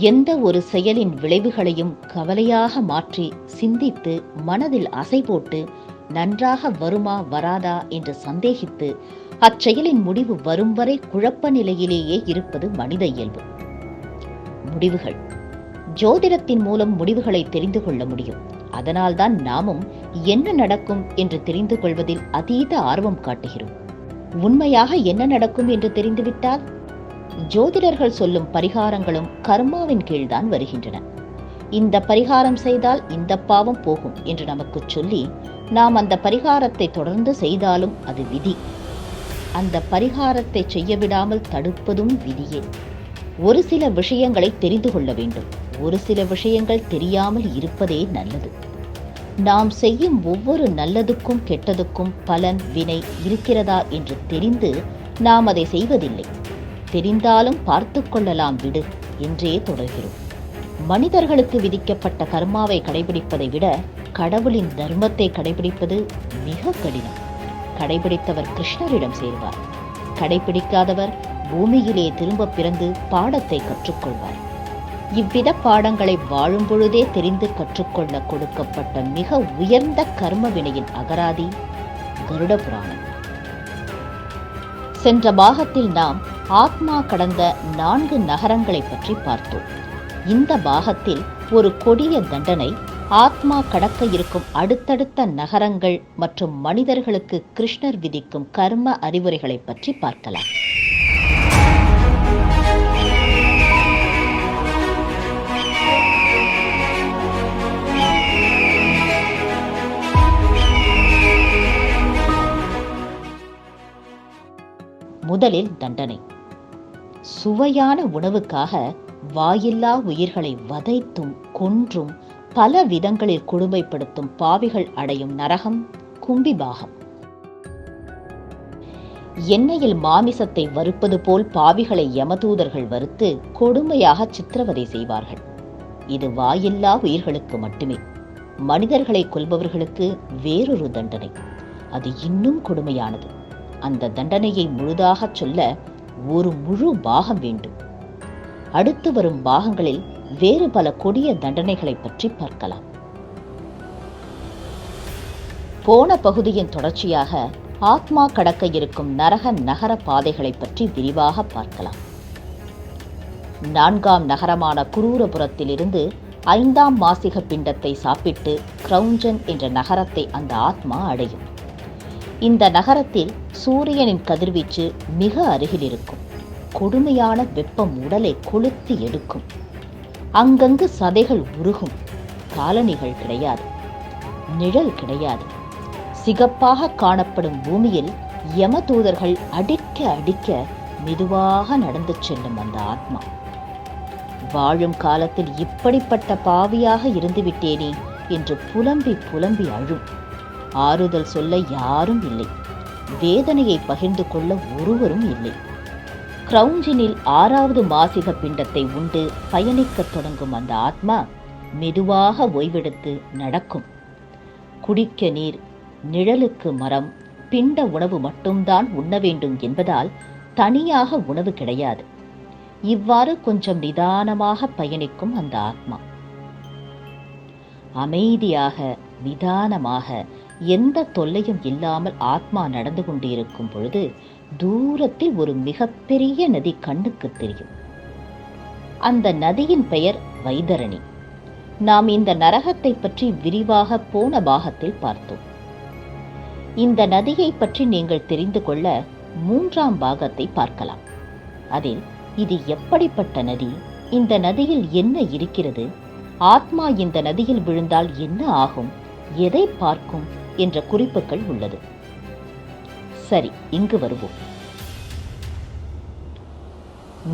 எந்த ஒரு செயலின் விளைவுகளையும் கவலையாக மாற்றி சிந்தித்து மனதில் அசை போட்டு நன்றாக வருமா வராதா என்று சந்தேகித்து அச்செயலின் முடிவு வரும் வரை குழப்ப நிலையிலேயே இருப்பது மனித இயல்பு. முடிவுகள். ஜோதிடத்தின் மூலம் முடிவுகளை தெரிந்து கொள்ள முடியும். அதனால்தான் நாமும் என்ன நடக்கும் என்று தெரிந்து கொள்வதில் அதீத ஆர்வம் காட்டுகிறோம். உண்மையாக என்ன நடக்கும் என்று தெரிந்துவிட்டால் ஜோதிடர்கள் சொல்லும் பரிகாரங்களும் கர்மாவின் கீழ்தான் வருகின்றன. இந்த பரிகாரம் செய்தால் இந்த பாவம் போகும் என்று நமக்கு சொல்லி நாம் அந்த பரிகாரத்தை தொடர்ந்து செய்தாலும் அது விதி. அந்த பரிகாரத்தை செய்ய விடாமல் தடுப்பதும் விதியே. ஒரு சில விஷயங்களை தெரிந்து கொள்ள வேண்டும். ஒரு சில விஷயங்கள் தெரியாமல் இருப்பதே நல்லது. நாம் செய்யும் ஒவ்வொரு நல்லதுக்கும் கெட்டதுக்கும் பலன் வினை இருக்கிறதா என்று தெரிந்து நாம் அதை செய்வதில்லை. தெரிந்தாலும் பார்த்து கொள்ளலாம் விடு என்றே தொடர்கிறோம். மனிதர்களுக்கு விதிக்கப்பட்ட கர்மாவை கடைபிடிப்பதை விட கடவுளின் தர்மத்தை கடைபிடிப்பது மிக கடினம். கடைபிடித்தவர் கிருஷ்ணரிடம் சேர்வார். கடைபிடிக்காதவர் பூமியிலே திரும்ப பிறந்து பாடத்தை கற்றுக்கொள்வார். இவ்வித பாடங்களை வாழும் பொழுதே தெரிந்து கற்றுக்கொள்ள கொடுக்கப்பட்ட மிக உயர்ந்த கர்ம வினையின் அகராதி கருட புராணம் சென்ற பாகத்தில் நாம் ஆத்மா கடந்த நான்கு நகரங்களை பற்றி பார்த்தோம். இந்த பாகத்தில் ஒரு கொடிய தண்டனை ஆத்மா கடக்க இருக்கும் அடுத்தடுத்த நகரங்கள் மற்றும் மனிதர்களுக்கு கிருஷ்ணர் விதிக்கும் கர்ம அறிவுரைகளை பற்றி பார்க்கலாம். முதலில் தண்டனை. சுவையான உணவுக்காக வாயில்லா உயிர்களை வதைத்தும் கொன்றும் பல விதங்களில் கொடுமைப்படுத்தும் பாவிகள் அடையும் நரகம் கும்பிபாகம் எண்ணெயில் மாமிசத்தை வறுப்பது போல் பாவிகளை யமதூதர்கள் வறுத்து கொடுமையாக சித்திரவதை செய்வார்கள். இது வாயில்லா உயிர்களுக்கு மட்டுமே. மனிதர்களை கொல்பவர்களுக்கு வேறொரு தண்டனை. அது இன்னும் கொடுமையானது. அந்த தண்டனையை முழுதாகச் சொல்ல ஒரு முழு பாகம் வேண்டும். அடுத்து வரும் பாகங்களில் வேறு பல கொடிய தண்டனைகளை பற்றி பார்க்கலாம். போன பகுதியின் தொடர்ச்சியாக ஆத்மா கடக்க இருக்கும் நரக நகர பாதைகளை பற்றி விரிவாக பார்க்கலாம். நான்காம் நகரமான குரூரபுரத்திலிருந்து ஐந்தாம் மாசிக பிண்டத்தை சாப்பிட்டு கிரௌஞ்சன் என்ற நகரத்தை அந்த ஆத்மா அடையும். இந்த நகரத்தில் சூரியனின் கதிர்வீச்சு மிக அருகில் இருக்கும். கொடுமையான வெப்பம் உடலை கொளுத்தி எடுக்கும். அங்கங்கு சதைகள் உருகும். காலணிகள் கிடையாது. நிழல் கிடையாது. சிகப்பாக காணப்படும் பூமியில் யம தூதர்கள் அடிக்க அடிக்க மெதுவாக நடந்து செல்லும் அந்த ஆத்மா. வாழும் காலத்தில் இப்படிப்பட்ட பாவியாக இருந்துவிட்டேனே என்று புலம்பி புலம்பி அழும். ஆறுதல் சொல்ல யாரும் இல்லை. வேதனையை பகிர்ந்து கொள்ள ஒருவரும் இல்லை. கிரௌஞ்சினில் ஆறாவது மாசிக பிண்டத்தை உண்டு பயணிக்கத் தொடங்கும் அந்த ஆத்மா மெதுவாக ஓய்வெடுத்து நடக்கும். குடிக்க நீர் நிழலுக்கு மரம் பிண்ட உணவு மட்டும்தான் உண்ண வேண்டும் என்பதால் தனியாக உணவு கிடையாது. இவ்வாறு கொஞ்சம் நிதானமாக பயணிக்கும் அந்த ஆத்மா. அமைதியாக நிதானமாக எந்த தொல்லையும் இல்லாமல் ஆத்மா நடந்து கொண்டிருக்கும் பொழுது தூரத்தில் ஒரு மிகப்பெரிய நதி கண்ணுக்கு தெரியும். அந்த நதியின் பெயர் வைதரணி. நாம் இந்த நரகத்தை பற்றி விரிவாக போன பாகத்தில் பார்த்தோம். இந்த நதியை பற்றி நீங்கள் தெரிந்து கொள்ள மூன்றாம் பாகத்தை பார்க்கலாம். அதில் இது எப்படிப்பட்ட நதி இந்த நதியில் என்ன இருக்கிறது ஆத்மா இந்த நதியில் விழுந்தால் என்ன ஆகும் எதை பார்க்கும் என்ற குறிப்புகள் உள்ளது. சரி இங்கு வருவோம்.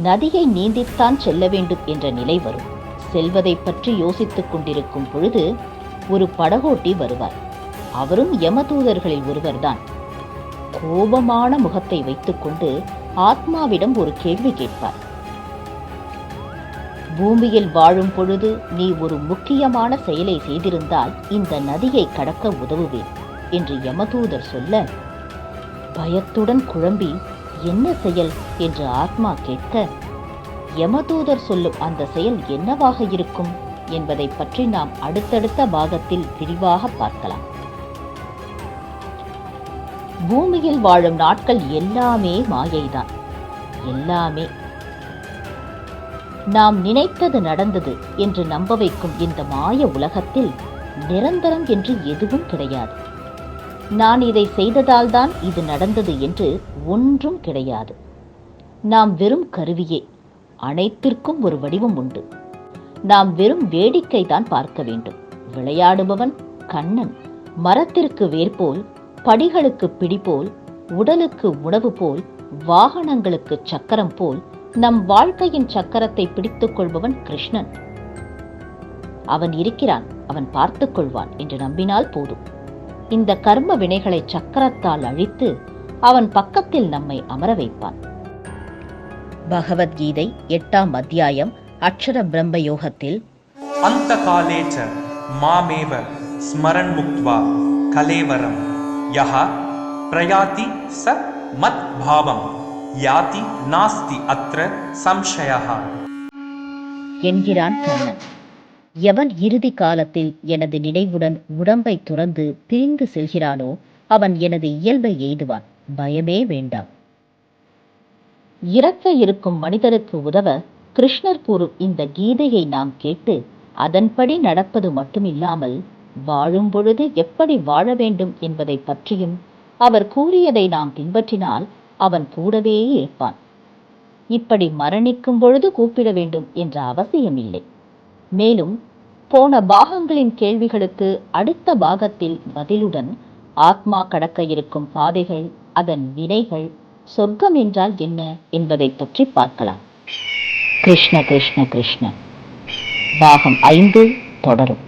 நதியை நீந்தித்தான் செல்ல வேண்டும் என்ற நிலை வரும். செல்வதை பற்றி யோசித்துக் கொண்டிருக்கும் பொழுது ஒரு படகோட்டி வருவார். அவரும் யமதூதர்களில் ஒருவர்தான். கோபமான முகத்தை வைத்துக்கொண்டு ஆத்மாவிடம் ஒரு கேள்வி கேட்பார். பூமியில் வாழும் பொழுது நீ ஒரு முக்கியமான செயலை செய்திருந்தால் இந்த நதியை கடக்க உதவுவேன் என்று யமதூதர் சொல்ல பயத்துடன் குழம்பி என்ன செயல்? என்று ஆத்மா கேட்க யமதூதர் சொல்லும் அந்த செயல் என்னவாக இருக்கும் என்பதை பற்றி நாம் அடுத்தடுத்த பாகத்தில் விரிவாக பார்க்கலாம். பூமியில் வாழும் நாட்கள் எல்லாமே மாயைதான். எல்லாமே நாம் நினைத்தது நடந்தது என்று நம்ப வைக்கும் இந்த மாய உலகத்தில் நிரந்தரம் என்று எதுவும் கிடையாது. நான் இதை செய்ததால்தான் இது நடந்தது என்று ஒன்றும் கிடையாது. நாம் வெறும் கருவியே அனைத்திற்கும் ஒரு வடிவம் உண்டு. நாம் வெறும் வேடிக்கை தான் பார்க்க வேண்டும். விளையாடுபவன் கண்ணன் மரத்திற்கு வேர் போல் படிகளுக்கு பிடிபோல் உடலுக்கு உணவு போல் வாகனங்களுக்கு சக்கரம் போல் நம் வாழ்க்கையின் சக்கரத்தை பிடித்துக் கொள்பவன் கிருஷ்ணன். அவன் இருக்கிறான் அவன் பார்த்துக் கொள்வான் என்று நம்பினால் போதும். இந்த கர்ம வினைகளை சக்கரத்தால் அழித்து அவன் பக்கத்தில் நம்மை அமர வைப்பான். பகவத்கீதை எட்டாம் அத்தியாயம் அக்ஷர பிரம்ம யோகத்தில் அந்த காலேச்ச மாமேவ ஸ்மரன் முக்த்வா கலேவரம் யஹா பிரயாதி ச மத் பாவம். யாதி நாஸ்தி அத்ர சம்சயா என்கிறான் கண்ணன். எவன் இறுதி காலத்தில் எனது நினைவுடன் உடம்பை துறந்து பிரிந்து செல்கிறானோ அவன் எனது இயல்பை எய்துவான். பயமே வேண்டாம். இறக்க இருக்கும் மனிதருக்கு உதவ கிருஷ்ணர் கூறும் இந்த கீதையை நாம் கேட்டு அதன்படி நடப்பது மட்டுமில்லாமல் வாழும் பொழுது எப்படி வாழ வேண்டும் என்பதை பற்றியும் அவர் கூறியதை நாம் பின்பற்றினால் அவன் கூடவே இருப்பான். இப்படி மரணிக்கும் பொழுது கூப்பிட வேண்டும் என்ற அவசியம் இல்லை மேலும் போன பாகங்களின் கேள்விகளுக்கு அடுத்த பாகத்தில் பதிலுடன் ஆத்மா கடக்க இருக்கும் பாதைகள் அதன் வினைகள் சொர்க்கம் என்றால் என்ன என்பதை பற்றி பார்க்கலாம். கிருஷ்ண கிருஷ்ண கிருஷ்ண. பாகம் ஐந்து தொடரும்.